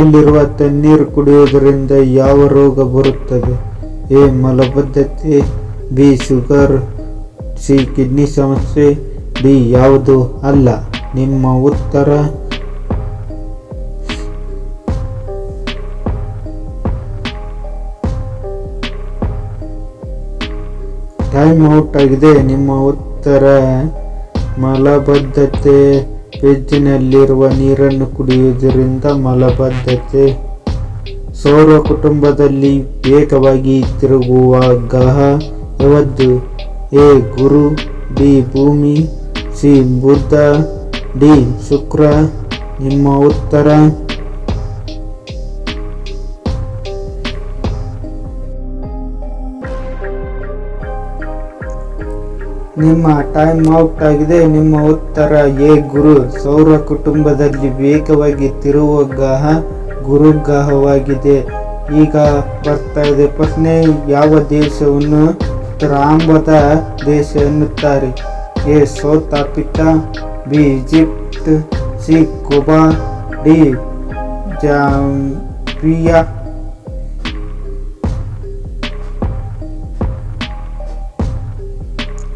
ಮನೆಯಲ್ಲಿರುವ ತಣ್ಣೀರು ಕುಡಿಯುವುದರಿಂದ ಯಾವ ರೋಗ ಬರುತ್ತದೆ? ಎ, ಮಲಬದ್ಧತೆ, ಬಿ, ಶುಗರ್, ಸಿ, ಕಿಡ್ನಿ ಸಮಸ್ಯೆ, ಡಿ, ಯಾವುದು ಅಲ್ಲ. ನಿಮ್ಮ ಉತ್ತರ? ಟೈಮ್ ಔಟ್ ಆಗಿದೆ. ನಿಮ್ಮ ಉತ್ತರ, ಮಲಬದ್ಧತೆ. ಫ್ರಿಜ್ಜಿನಲ್ಲಿರುವ ನೀರನ್ನು ಕುಡಿಯುವುದರಿಂದ ಮಲಬದ್ಧತೆ. ಸೌರ ಕುಟುಂಬದಲ್ಲಿ ವೇಗವಾಗಿ ತಿರುಗುವ ಗ್ರಹ ಯಾವುದು ಎ, ಗುರು, ಬಿ, ಭೂಮಿ, ಸಿ, ಬುಧ, ಡಿ, ಶುಕ್ರ. ನಿಮ್ಮ ಉತ್ತರ. ನಿಮ್ಮ ಟೈಮ್ ಔಟ್ ಆಗಿದೆ. ನಿಮ್ಮ ಉತ್ತರ ಎ ಗುರು, ಸೌರ ಕುಟುಂಬದಲ್ಲಿ ವೇಗವಾಗಿ ತಿರುವ ಗ್ರಹ ಗುರು ಗ್ರಹವಾಗಿದೆ ಈಗ ಬರ್ತಾ ಇದೆ ಪ್ರಶ್ನೆ, ಯಾವ ದೇಶವನ್ನು ತ್ರಾಂಬದ ದೇಶ ಎನ್ನುತ್ತಾರೆ? A south Africa B, Egypt, C Cuba D, Zambia.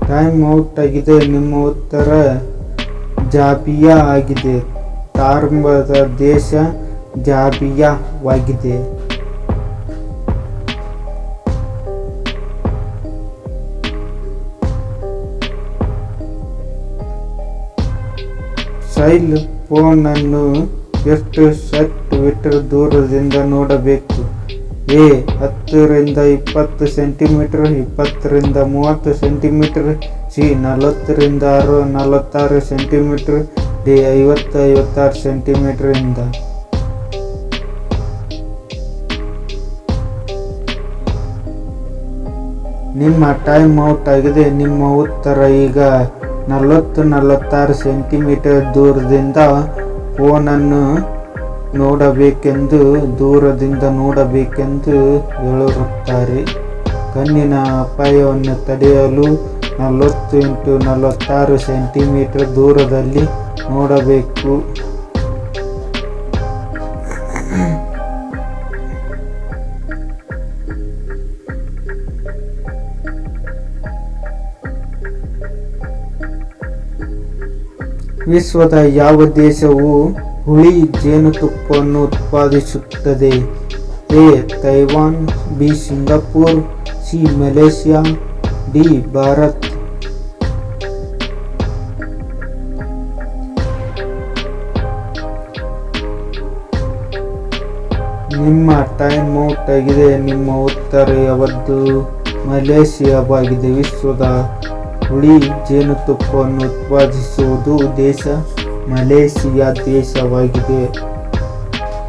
Time out ಆಗಿದೆ ನಿಮ್ಮ ಉತ್ತರ ಜಾಬಿಯಾ ಆಗಿದೆ. ತಾರಂಭದ ದೇಶ ಜಾಬಿಯಾವಾಗಿದೆ ಸೈಲ್ ಫೋನ್ ಅನ್ನು ಎಷ್ಟು ಸೆಟ್ ಮೀಟರ್ ದೂರದಿಂದ ನೋಡಬೇಕು? ಎ ಹತ್ತರಿಂದ ಇಪ್ಪತ್ತು ಸೆಂಟಿಮೀಟರ್, ಇಪ್ಪತ್ತರಿಂದ ಮೂವತ್ತು ಸೆಂಟಿಮೀಟರ್, ಸಿ, ನಲವತ್ತರಿಂದ ಆರು, ನಲವತ್ತಾರು ಸೆಂಟಿಮೀಟರ್, ಡಿ, ಐವತ್ತು, ಐವತ್ತಾರು ಸೆಂಟಿಮೀಟರ್ ಇಂದ. ನಿಮ್ಮ ಟೈಮ್ ಔಟ್ ಆಗಿದೆ, ನಿಮ್ಮ ಉತ್ತರ ಈಗ ನಲವತ್ತು, ನಲವತ್ತಾರು ಸೆಂಟಿಮೀಟರ್ ದೂರದಿಂದ ಫೋನನ್ನು ನೋಡಬೇಕೆಂದು, ದೂರದಿಂದ ನೋಡಬೇಕೆಂದು ಹೇಳುತ್ತಾರೆ. ಕಣ್ಣಿನ ಅಪಾಯವನ್ನು ತಡೆಯಲು ನಲವತ್ತು ಇಂಟು ನಲವತ್ತಾರು ಸೆಂಟಿಮೀಟರ್ ದೂರದಲ್ಲಿ ನೋಡಬೇಕು. ವಿಶ್ವದ ಯಾವ ದೇಶವು ಹುಳಿ ಜೇನುತುಪ್ಪವನ್ನು ಉತ್ಪಾದಿಸುತ್ತದೆ. A. Taiwan, B. Singapore, C. Malaysia, D. Bharat. ನಿಮ್ಮ ಟೈಮ್ ಔಟ್ ಆಗಿದೆ. ನಿಮ್ಮ ಉತ್ತರ ಯಾವತ್ತು ಮಲೇಷಿಯಾವಾಗಿದೆ. ವಿಶ್ವದ ಹುಳಿ ಜೇನುತುಪ್ಪವನ್ನು ಉತ್ಪಾದಿಸುವುದು ದೇಶ ಮಲೇಷಿಯಾ ದೇಶವಾಗಿದೆ